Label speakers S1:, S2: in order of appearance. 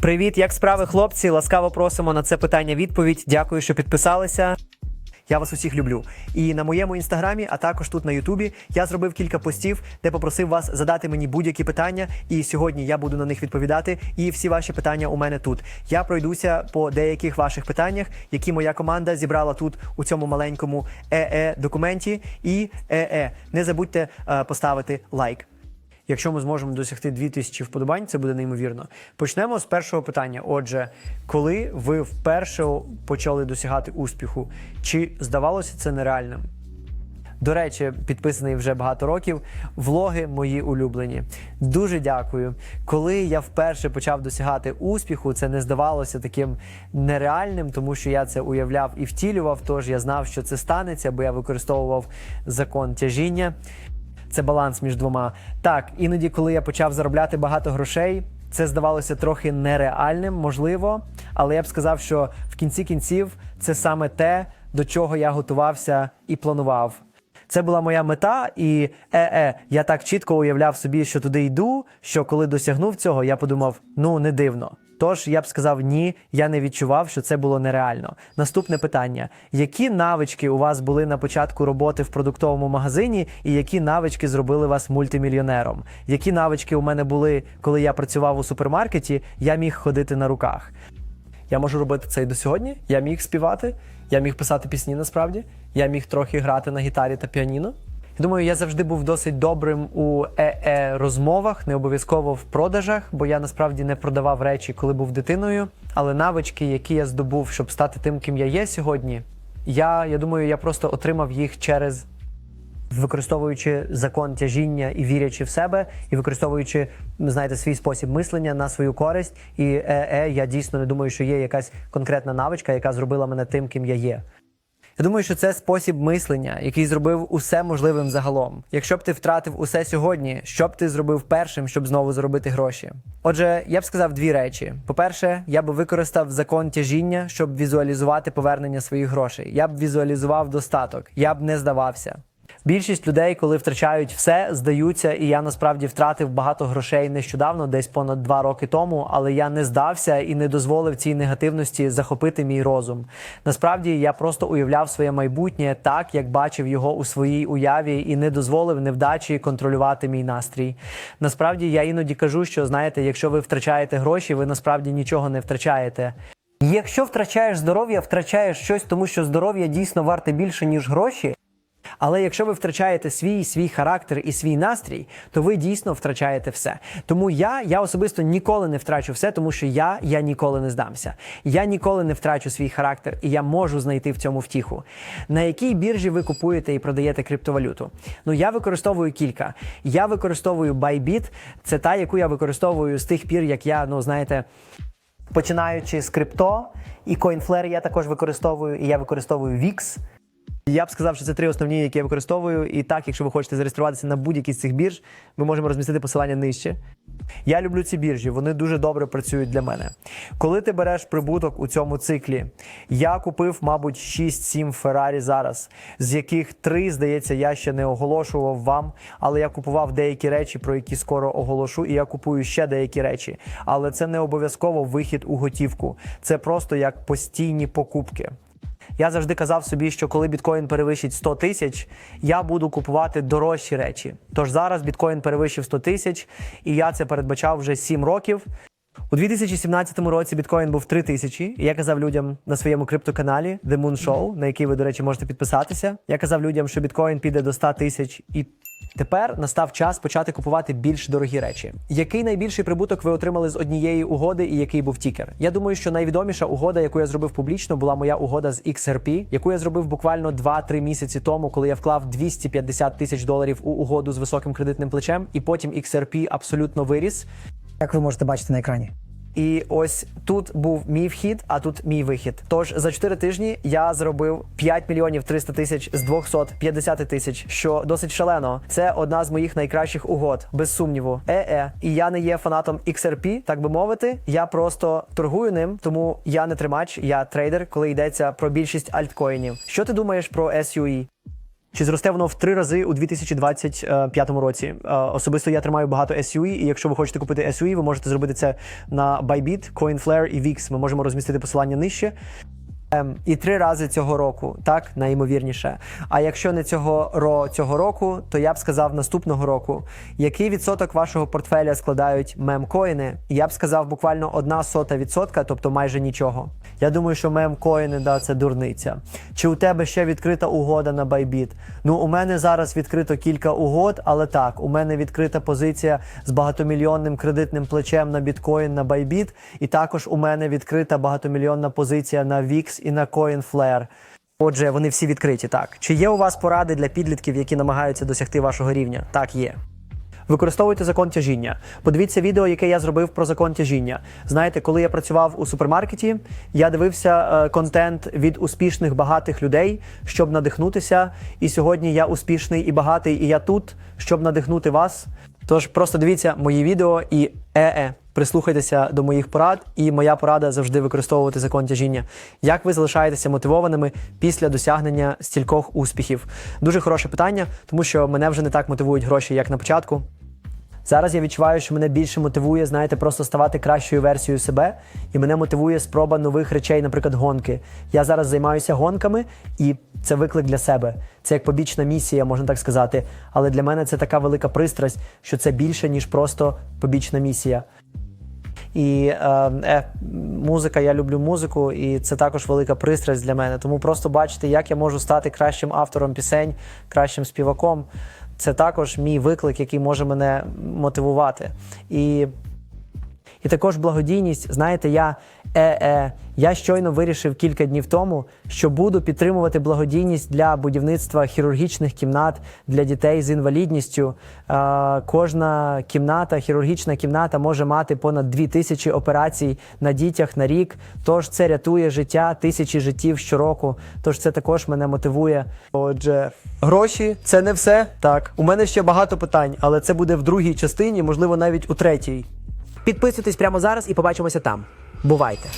S1: Привіт, як справи, хлопці? Ласкаво просимо на це питання відповідь. Дякую, що підписалися. Я вас усіх люблю. І на моєму інстаграмі, а також тут на Ютубі, я зробив кілька постів, де попросив вас задати мені будь-які питання. І сьогодні я буду на них відповідати. І всі ваші питання у мене тут. Я пройдуся по деяких ваших питаннях, які моя команда зібрала тут у цьому маленькому ЕЕ документі. І ЕЕ. Не забудьте е, поставити лайк. Якщо ми зможемо досягти 2000 вподобань, це буде неймовірно. Почнемо з першого питання. Отже, коли ви вперше почали досягати успіху, чи здавалося це нереальним? До речі, підписаний вже багато років. Влоги мої улюблені. Дуже дякую. Коли я вперше почав досягати успіху, це не здавалося таким нереальним, тому що я це уявляв і втілював. Тож я знав, що це станеться, бо я використовував закон тяжіння. Це баланс між двома. Так, іноді, коли я почав заробляти багато грошей, це здавалося трохи нереальним, можливо, але я б сказав, що в кінці кінців це саме те, до чого я готувався і планував. Це була моя мета, і е-е, я так чітко уявляв собі, що туди йду. Що коли досягнув цього, я подумав: ну не дивно. Тож я б сказав, ні, я не відчував, що це було нереально. Наступне питання: які навички у вас були на початку роботи в продуктовому магазині, і які навички зробили вас мультимільйонером? Які навички у мене були, коли я працював у супермаркеті? Я міг ходити на руках. Я можу робити це і до сьогодні. Я міг співати, я міг писати пісні насправді, я міг трохи грати на гітарі та піаніно. Думаю, я завжди був досить добрим у е розмовах, не обов'язково в продажах, бо я насправді не продавав речі, коли був дитиною. Але навички, які я здобув, щоб стати тим, ким я є сьогодні, я, я думаю, я просто отримав їх через використовуючи закон тяжіння і вірячи в себе, і використовуючи, знаєте, свій спосіб мислення на свою користь. І е, я дійсно не думаю, що є якась конкретна навичка, яка зробила мене тим, ким я є. Я думаю, що це спосіб мислення, який зробив усе можливим загалом. Якщо б ти втратив усе сьогодні, що б ти зробив першим, щоб знову заробити гроші? Отже, я б сказав дві речі: по-перше, я б використав закон тяжіння, щоб візуалізувати повернення своїх грошей. Я б візуалізував достаток, я б не здавався. Більшість людей, коли втрачають все, здаються, і я насправді втратив багато грошей нещодавно, десь понад два роки тому. Але я не здався і не дозволив цій негативності захопити мій розум. Насправді я просто уявляв своє майбутнє так, як бачив його у своїй уяві, і не дозволив невдачі контролювати мій настрій. Насправді я іноді кажу, що знаєте, якщо ви втрачаєте гроші, ви насправді нічого не втрачаєте. Якщо втрачаєш здоров'я, втрачаєш щось, тому що здоров'я дійсно варте більше ніж гроші. Але якщо ви втрачаєте свій свій характер і свій настрій, то ви дійсно втрачаєте все. Тому я я особисто ніколи не втрачу все, тому що я я ніколи не здамся. Я ніколи не втрачу свій характер, і я можу знайти в цьому втіху. На якій біржі ви купуєте і продаєте криптовалюту? Ну я використовую кілька. Я використовую Bybit, це та, яку я використовую з тих пір, як я, ну знаєте. Починаючи з крипто і CoinFlare я також використовую, і я використовую VIX. Я б сказав, що це три основні, які я використовую. І так, якщо ви хочете зареєструватися на будь-якій з цих бірж, ми можемо розмістити посилання нижче. Я люблю ці біржі, вони дуже добре працюють для мене. Коли ти береш прибуток у цьому циклі, я купив, мабуть, 6-7 Феррарі зараз, з яких три, здається, я ще не оголошував вам, але я купував деякі речі, про які скоро оголошу, і я купую ще деякі речі. Але це не обов'язково вихід у готівку. Це просто як постійні покупки. Я завжди казав собі, що коли біткоін перевищить 100 тисяч, я буду купувати дорожчі речі. Тож зараз біткоін перевищив 100 тисяч, і я це передбачав вже 7 років. У 2017 році біткоін був 3 тисячі. Я казав людям на своєму криптоканалі The Moon Show, на який ви, до речі, можете підписатися. Я казав людям, що біткоін піде до 100 тисяч і. Тепер настав час почати купувати більш дорогі речі. Який найбільший прибуток ви отримали з однієї угоди, і який був тікер? Я думаю, що найвідоміша угода, яку я зробив публічно, була моя угода з XRP, яку я зробив буквально 2-3 місяці тому, коли я вклав 250 тисяч доларів у угоду з високим кредитним плечем, і потім XRP абсолютно виріс.
S2: Як ви можете бачити на екрані.
S1: І ось тут був мій вхід, а тут мій вихід. Тож за 4 тижні я зробив 5 мільйонів 300 тисяч з 250 тисяч, що досить шалено. Це одна з моїх найкращих угод, без сумніву. Е-е. І я не є фанатом XRP, так би мовити. Я просто торгую ним, тому я не тримач, я трейдер, коли йдеться про більшість альткоїнів. Що ти думаєш про SUE? Чи зросте воно в три рази у 2025 році? Е, Особисто я тримаю багато SUE, і якщо ви хочете купити SUE, ви можете зробити це на Bybit, Coinflare і VIX. Ми можемо розмістити посилання нижче. Ем, і три рази цього року, так найімовірніше. А якщо не цього ро цього року, то я б сказав наступного року. Який відсоток вашого портфеля складають мемкоїни? Я б сказав буквально одна сота відсотка, тобто майже нічого. Я думаю, що мемкоїни, да, це дурниця. Чи у тебе ще відкрита угода на Bybit? Ну, у мене зараз відкрито кілька угод, але так, у мене відкрита позиція з багатомільйонним кредитним плечем на біткоін на Bybit, і також у мене відкрита багатомільйонна позиція на І на CoinFlare. Отже, вони всі відкриті. Так, чи є у вас поради для підлітків, які намагаються досягти вашого рівня? Так, є. Використовуйте закон тяжіння. Подивіться відео, яке я зробив про закон тяжіння. Знаєте, коли я працював у супермаркеті, я дивився е, контент від успішних багатих людей, щоб надихнутися. І сьогодні я успішний і багатий, і я тут, щоб надихнути вас. Тож просто дивіться мої відео і е-е, прислухайтеся до моїх порад. І моя порада завжди використовувати закон тяжіння. Як ви залишаєтеся мотивованими після досягнення стількох успіхів? Дуже хороше питання, тому що мене вже не так мотивують гроші, як на початку. Зараз я відчуваю, що мене більше мотивує, знаєте, просто ставати кращою версією себе, і мене мотивує спроба нових речей, наприклад, гонки. Я зараз займаюся гонками, і це виклик для себе. Це як побічна місія, можна так сказати. Але для мене це така велика пристрасть, що це більше ніж просто побічна місія. І е, е, музика, я люблю музику, і це також велика пристрасть для мене. Тому просто бачити, як я можу стати кращим автором пісень, кращим співаком. Це також мій виклик, який може мене мотивувати. І і також благодійність. Знаєте, я е-е, я щойно вирішив кілька днів тому, що буду підтримувати благодійність для будівництва хірургічних кімнат для дітей з інвалідністю. Е, кожна кімната, хірургічна кімната може мати понад 2000 операцій на дітях на рік. Тож це рятує життя тисячі життів щороку. Тож це також мене мотивує. Отже, гроші це не все. Так, у мене ще багато питань, але це буде в другій частині, можливо, навіть у третій.
S2: Підписуйтесь прямо зараз і побачимося там. Бувайте!